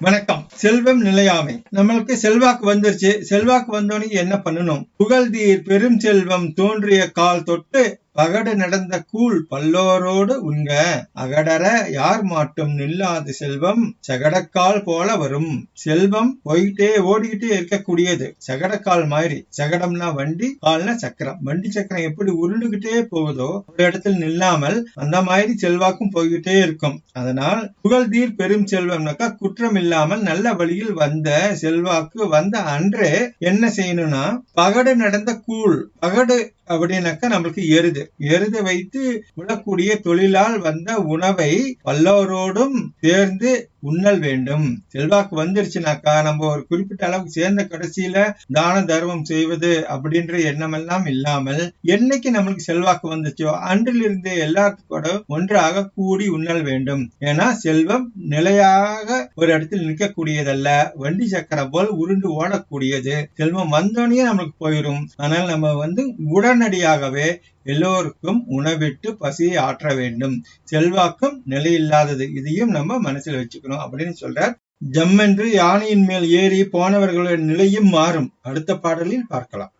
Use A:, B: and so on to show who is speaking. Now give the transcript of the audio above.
A: வணக்கம். செல்வம் நிலையாமை. நம்மளுக்கு செல்வாக்கு வந்துருச்சு. செல்வாக்கு வந்தோடனே என்ன பண்ணணும்? புகழ்தீர் பெரும் செல்வம் தோன்றிய கால் தொட்டு பகடு நடந்த கூழ் பல்லோரோடு உண்க அகடர யார் மாட்டும் நில்லாத செல்வம் சகடக்கால் போல வரும். செல்வம் போயிட்டே ஓடிக்கிட்டே இருக்கக்கூடியது. சகடக்கால் மாதிரி சகடம்னா வண்டி கால்னா சக்கரம். வண்டி சக்கரம் எப்படி உருண்டுகிட்டே போகுதோ ஒரு இடத்துல நில்லாமல் அந்த மாதிரி செல்வாக்கும் போய்கிட்டே இருக்கும். அதனால் புகழ்தீர் பெரும் செல்வம்னாக்கா குற்றம் இல்லாமல் நல்ல வழியில் வந்த செல்வாக்கு வந்த அன்றே என்ன செய்யணும்னா பகடு நடந்த கூழ் பகடு அப்படின்னாக்கா நம்மளுக்கு எருது. எருது வைத்து உழக்கூடிய தொழிலால் வந்த உணவை பல்லோரோடும் சேர்ந்து உண்ணல் வேண்டும். செல்வாக்கு வந்துருச்சுனாக்கா நம்ம ஒரு குறிப்பிட்ட அளவுக்கு சேர்ந்த கடைசியில தான தர்மம் செய்வது அப்படின்ற எண்ணமெல்லாம் இல்லாமல் என்னைக்கு நம்மளுக்கு செல்வாக்கு வந்துச்சோ அன்றிலிருந்து எல்லாத்துக்கூட ஒன்றாக கூடி உண்ணல் வேண்டும். ஏன்னா செல்வம் நிலையாக ஒரு இடத்தில் நிற்கக்கூடியதல்ல. வண்டி சக்கரம் போல் உருண்டு ஓடக்கூடியது. செல்வம் வந்தோடனே நம்மளுக்கு போயிடும் ஆனால் நம்ம வந்து உடனடியாகவே எல்லோருக்கும் உணவிட்டு பசியை ஆற்ற வேண்டும். செல்வாக்கும் நிலையில்லாதது. இதையும் நம்ம மனசில் வச்சுக்கணும். அப்படின்னு சொல்றார். ஜம்மென்று யானையின் மேல் ஏறி போனவர்களுடைய நிலையும் மாறும். அடுத்த பாடலில் பார்க்கலாம்.